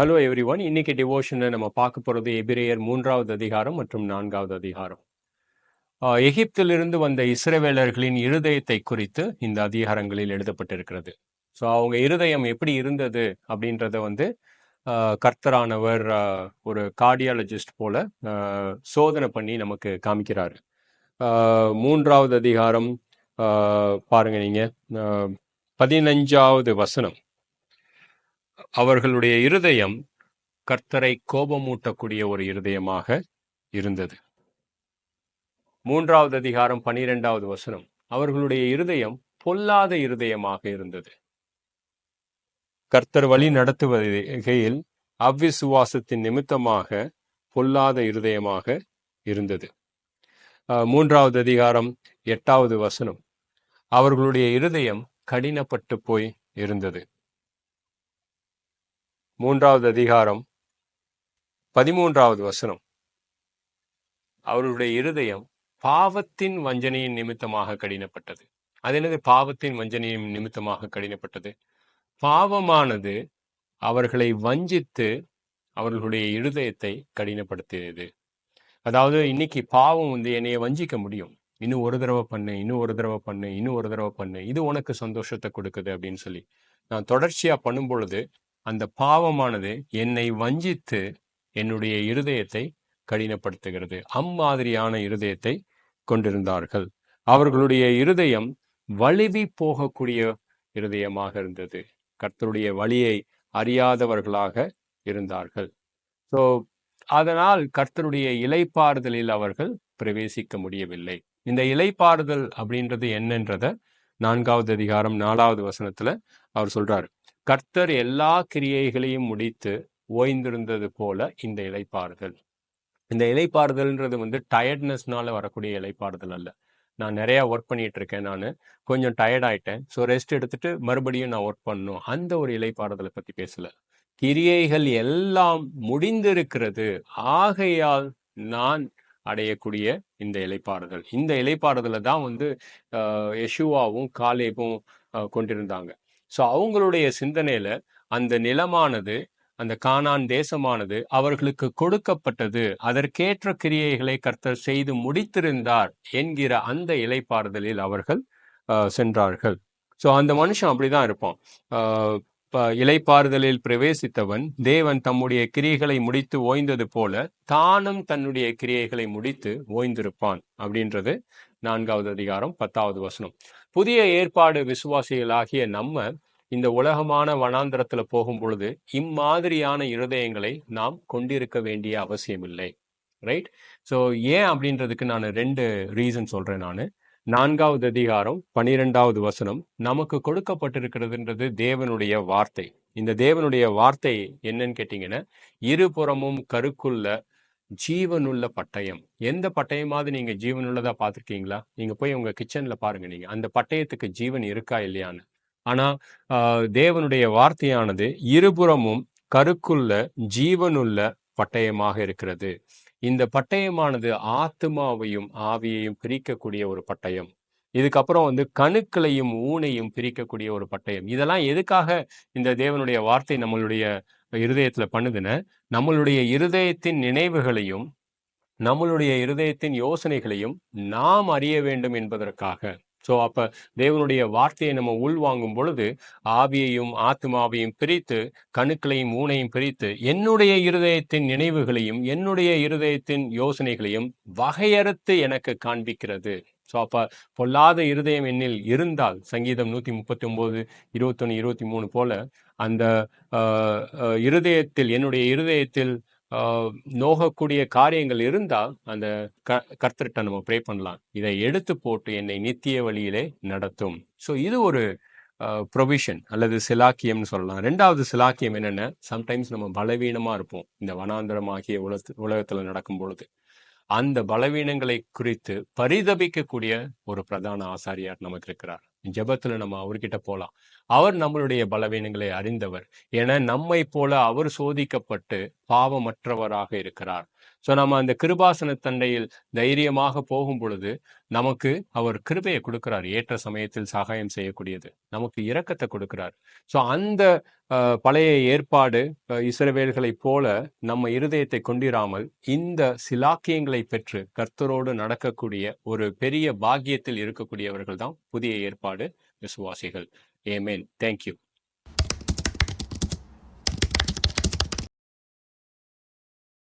Hello every one இன்னைக்கு டிவோஷனை நம்ம பார்க்க போகிறது எபிரேயர் மூன்றாவது அதிகாரம் மற்றும் நான்காவது அதிகாரம். எகிப்திலிருந்து வந்த இஸ்ரவேலர்களின் இருதயத்தை குறித்து இந்த அதிகாரங்களில் எழுதப்பட்டிருக்கிறது. ஸோ அவங்க இருதயம் எப்படி இருந்தது அப்படின்றத வந்து கர்த்தரானவர் ஒரு கார்டியாலஜிஸ்ட் போல சோதனை பண்ணி நமக்கு காமிக்கிறாரு. மூன்றாவது அதிகாரம் பாருங்க நீங்க பதினஞ்சாவது வசனம். அவர்களுடைய இருதயம் கர்த்தரை கோபமூட்டக்கூடிய ஒரு இருதயமாக இருந்தது. மூன்றாவது அதிகாரம் பனிரெண்டாவது வசனம். அவர்களுடைய இருதயம் பொல்லாத இருதயமாக இருந்தது. கர்த்தர் வழி நடத்துவகையில் அவ்விசுவாசத்தின் நிமித்தமாக பொல்லாத இருதயமாக இருந்தது. மூன்றாவது அதிகாரம் எட்டாவது வசனம். அவர்களுடைய இருதயம் கடினப்பட்டு போய் இருந்தது. மூன்றாவது அதிகாரம் பதிமூன்றாவது வசனம். அவர்களுடைய இருதயம் பாவத்தின் வஞ்சனையின் நிமித்தமாக கடினப்பட்டது. அது என்னது? பாவத்தின் வஞ்சனையின் நிமித்தமாக கடினப்பட்டது. பாவமானது அவர்களை வஞ்சித்து அவர்களுடைய இருதயத்தை கடினப்படுத்தியது. அதாவது இன்னைக்கு பாவம் வந்து என்னைய வஞ்சிக்க முடியும். இன்னும் ஒரு தடவை பண்ணு இன்னும் ஒரு தடவை பண்ணு இன்னும் ஒரு தடவை பண்ணு. இது உனக்கு சந்தோஷத்தை கொடுக்குது அப்படின்னு சொல்லி நான் தொடர்ச்சியா பண்ணும் பொழுது அந்த பாவமானது என்னை வஞ்சித்து என்னுடைய இருதயத்தை கடினப்படுத்துகிறது. அம்மாதிரியான இருதயத்தை கொண்டிருந்தார்கள். அவர்களுடைய இருதயம் வழுவி போகக்கூடிய இருதயமாக இருந்தது. கர்த்தருடைய வழியை அறியாதவர்களாக இருந்தார்கள். ஸோ அதனால் கர்த்தருடைய இலைப்பாறுதலில் அவர்கள் பிரவேசிக்க முடியவில்லை. இந்த இலைப்பாறுதல் அப்படின்றது என்னன்றத நான்காவது அதிகாரம் நாலாவது வசனத்துல அவர் சொல்றாரு. கர்த்தர் எல்லா கிரியைகளையும் முடித்து ஓய்ந்திருந்தது போல இந்த இலைப்பாறுதல் இந்த இலைப்பாறுதல்ன்றது வந்து டயர்ட்னஸ்னால வரக்கூடிய இலைப்பாறுதல் அல்ல. நான் நிறையா ஒர்க் பண்ணிட்டு இருக்கேன் நான். கொஞ்சம் டயர்ட் ஆயிட்டேன். ஸோ ரெஸ்ட் எடுத்துட்டு மறுபடியும் நான் ஒர்க் பண்ணணும். அந்த ஒரு இலைப்பாறுதலை பற்றி பேசலை. கிரியைகள் எல்லாம் முடிந்திருக்கிறது. ஆகையால் நான் அடையக்கூடிய இந்த இலைப்பாறுதல் இந்த இலைப்பாறுதலை தான் வந்து யஷுவாவும் காலேபும் கொண்டிருந்தாங்க. ஸோ அவங்களுடைய சிந்தனையில அந்த நிலமானது அந்த கானான் தேசமானது அவர்களுக்கு கொடுக்கப்பட்டது. அதற்கேற்ற கிரியைகளை கர்த்தர் செய்து முடித்திருந்தார் என்கிற அந்த இலைப்பாறுதலில் அவர்கள் சென்றார்கள். ஸோ அந்த மனுஷன் அப்படிதான் இருப்பான். ஆஹ், இலைப்பாறுதலில் பிரவேசித்தவன் தேவன் தம்முடைய கிரியைகளை முடித்து ஓய்ந்தது போல தானும் தன்னுடைய கிரியைகளை முடித்து ஓய்ந்திருப்பான் அப்படின்றது நான்காவது அதிகாரம் பத்தாவது வசனம். புதிய ஏற்பாடு விசுவாசிகளாகிய நம்ம இந்த உலகமான வனாந்திரத்துல போகும் பொழுது இம்மாதிரியான இருதயங்களை நாம் கொண்டிருக்க வேண்டிய அவசியமில்லை. ரைட் ஸோ ஏன் அப்படின்றதுக்கு நான் ரெண்டு ரீசன் சொல்றேன் நான். நான்காவது அதிகாரம் பனிரெண்டாவது வசனம் நமக்கு கொடுக்கப்பட்டிருக்கிறதுன்றது தேவனுடைய வார்த்தை. இந்த தேவனுடைய வார்த்தை என்னன்னு கேட்டீங்கன்னா இருபுறமும் கருக்குள்ள ஜீவனுள்ள பட்டயம். எந்த பட்டயமாவது நீங்க ஜீவனுள்ளதா பார்த்திருக்கீங்களா? நீங்க போய் உங்க கிச்சன்ல பாருங்க நீங்க. அந்த பட்டயத்துக்கு ஜீவன் இருக்கா இல்லையான்னு. ஆனா ஆஹ், தேவனுடைய வார்த்தையானது இருபுறமும் கருக்குள்ள ஜீவனுள்ள பட்டயமாக இருக்கிறது. இந்த பட்டயமானது ஆத்மாவையும் ஆவியையும் பிரிக்கக்கூடிய ஒரு பட்டயம். இதுக்கப்புறம் வந்து கணுக்களையும் ஊனையும் பிரிக்கக்கூடிய ஒரு பட்டயம். இதெல்லாம் எதுக்காக இந்த தேவனுடைய வார்த்தை நம்மளுடைய இருதயத்துல பண்ணுதுன்னு நம்மளுடைய இருதயத்தின் நினைவுகளையும் நம்மளுடைய இருதயத்தின் யோசனைகளையும் நாம் அறிய வேண்டும் என்பதற்காக. ஸோ அப்ப தேவனுடைய வார்த்தையை நம்ம உள்வாங்கும் பொழுது ஆவியையும் ஆத்மாவையும் பிரித்து கணுக்களையும் ஊனையும் பிரித்து என்னுடைய இருதயத்தின் நினைவுகளையும் என்னுடைய இருதயத்தின் யோசனைகளையும் வகையறுத்து எனக்கு காண்பிக்கிறது. ஸோ அப்ப பொல்லாத இருதயம் என்னில் இருந்தால் சங்கீதம் நூத்தி முப்பத்தி ஒன்பது இருபத்தொன்று இருபத்தி மூணு போல அந்த ஆஹ், இருதயத்தில் என்னுடைய இருதயத்தில் ஆஹ், நோகக்கூடிய காரியங்கள் இருந்தால் அந்த க கர்த்தர்கிட்ட நம்ம ப்ரே பண்ணலாம். இதை எடுத்து போட்டு என்னை நித்திய வழியிலே நடத்தும். ஸோ இது ஒரு ப்ரொவிஷன் அல்லது சிலாக்கியம்னு சொல்லலாம். ரெண்டாவது சிலாக்கியம் என்னென்ன? சம்டைம்ஸ் நம்ம பலவீனமா இருப்போம். இந்த வனாந்தரமாகிய உலக உலகத்துல நடக்கும் பொழுது. அந்த பலவீனங்களை குறித்து பரிதபிக்கக்கூடிய ஒரு பிரதான ஆசாரியார் நமக்கு இருக்கிறார் ஜெபத்துல நம்ம அவர்கிட்ட போலாம். அவர் நம்மளுடைய பலவீனங்களை அறிந்தவர். என நம்மை போல அவர் சோதிக்கப்பட்டு பாவமற்றவராக இருக்கிறார். ஸோ நம்ம அந்த கிருபாசன தண்டையில் தைரியமாக போகும் பொழுது நமக்கு அவர் கிருபையை கொடுக்கிறார். ஏற்ற சமயத்தில் சகாயம் செய்யக்கூடியது. நமக்கு இரக்கத்தை கொடுக்கிறார். ஸோ அந்த பழைய ஏற்பாடு இஸ்ரவேல்களைப் போல நம்ம இருதயத்தை கொண்டிராமல் இந்த சிலாக்கியங்களை பெற்று கர்த்தரோடு நடக்கக்கூடிய ஒரு பெரிய பாக்கியத்தில் இருக்கக்கூடியவர்கள் தான் புதிய ஏற்பாடு விசுவாசிகள். ஏமேன் தேங்க்யூ